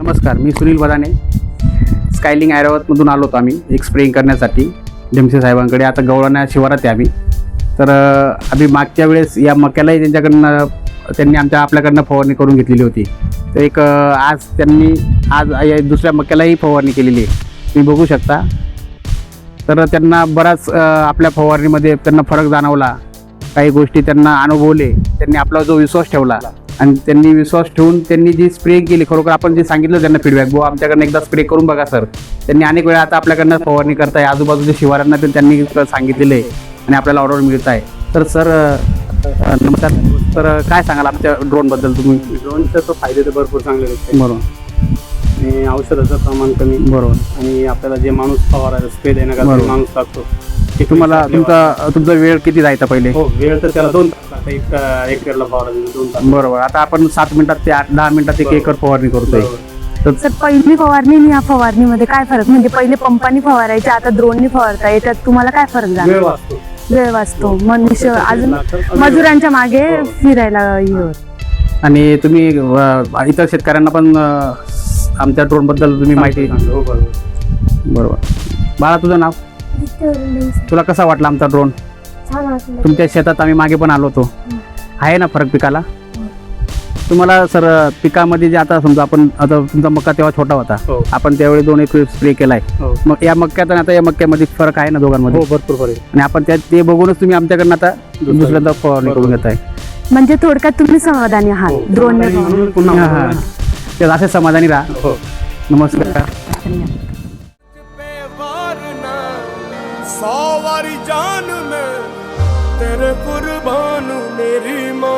नमस्कार मी सुनील बदाने स्कायलिंग ऐरावतमधून आलो होतो आम्ही एक स्प्रेइंग करण्यासाठी. ढेमसे साहेबांकडे. आता गवळण्या शिवारात आहे आम्ही. तर आम्ही मागच्या वेळेस या मक्यालाही त्यांच्याकडनं त्यांनी आमच्या आपल्याकडनं फवारणी करून घेतलेली होती. तर एक आज त्यांनी आज या दुसऱ्या मक्यालाही फवारणी केलेली आहे. तुम्ही बघू शकता. तर त्यांना बराच आपल्या फवारणीमध्ये त्यांना फरक जाणवला. काही गोष्टी त्यांना अनुभवले. त्यांनी आपला जो विश्वास ठेवला. आणि त्यांनी विश्वास ठेवून त्यांनी जी स्प्रे केली खरोखर आपण जे सांगितलं त्यांना फीडबॅक बुवा आमच्याकडनं एकदा स्प्रे करून बघा सर त्यांनी अनेक वेळा आता आपल्याकडनं फवारणी करताय आजूबाजूच्या शिवारांना पण त्यांनी सांगितलेलं आहे आणि आपल्याला ऑर्डर मिळत आहे. तर सर नमस्कार. तर काय सांगाल आमच्या ड्रोनबद्दल तुम्ही? ड्रोनचे तर फायदे तर भरपूर चांगले आहेत. बरोबर. आणि औषधाचं प्रमाण कमी. बरोबर. आणि आपल्याला जे माणूस फवारायला स्प्रे देण्याकरता. माणूस लागतो ते तुम्हाला तुमचा तुमचा वेळ किती जायचा पहिले? हो वेळ तर त्याला दोन तास. एक दोन तास. बरोबर. आता आपण सात मिनिटात ते आठ दहा मिनिटात एक. एकर फवारणी करतोय. सर पहिली फवारणी आणि या फवारणीमध्ये काय फरक? म्हणजे पहिले पंपानी फवारायचे आता ड्रोननी फवारता याच्यात तुम्हाला काय फरक वेळ झाला वाचतो. वेळ वाचतो. मनुष्य अजून. मजुरांच्या मागे हो. फिरायला हे होत. आणि तुम्ही अं, इतर शेतकऱ्यांना पण अं, आमच्या ड्रोनबद्दल तुम्ही माहिती हो बरोबर. बरोबर. बाळा तुझं नाव? तुला कसा वाटला आमचा ड्रोन तुमच्या शेतात आम्ही मागे पण आलो होतो. आहे ना फरक पिकाला? तुम्हाला सर पिकामध्ये जे आता समजा आपण आता तुमचा मक्का तेव्हा छोटा होता. हो. आपण त्यावेळी दोन एक स्प्रे केलाय. हो. मग या मक्क्यात आणि आता या मक्क्यामध्ये फरक आहे ना दोघांमध्ये? हो भरपूर फरक आहे. आणि आपण त्या ते बघूनच तुम्ही आमच्याकडनं आता दुसऱ्यांदा फवारणी करून. घेत आहे म्हणजे थोडक्यात तुम्ही समाधानी हो. आहात. पुन्हा हा, हा. तर असे समाधानी राहा. हो. नमस्कार. ਸੌ ਵਾਰੀ ਜਾਨ ਮੈਂ ਤੇਰੇ ਕੁਰਬਾਨ ਮੇਰੀ ਮਾਂ।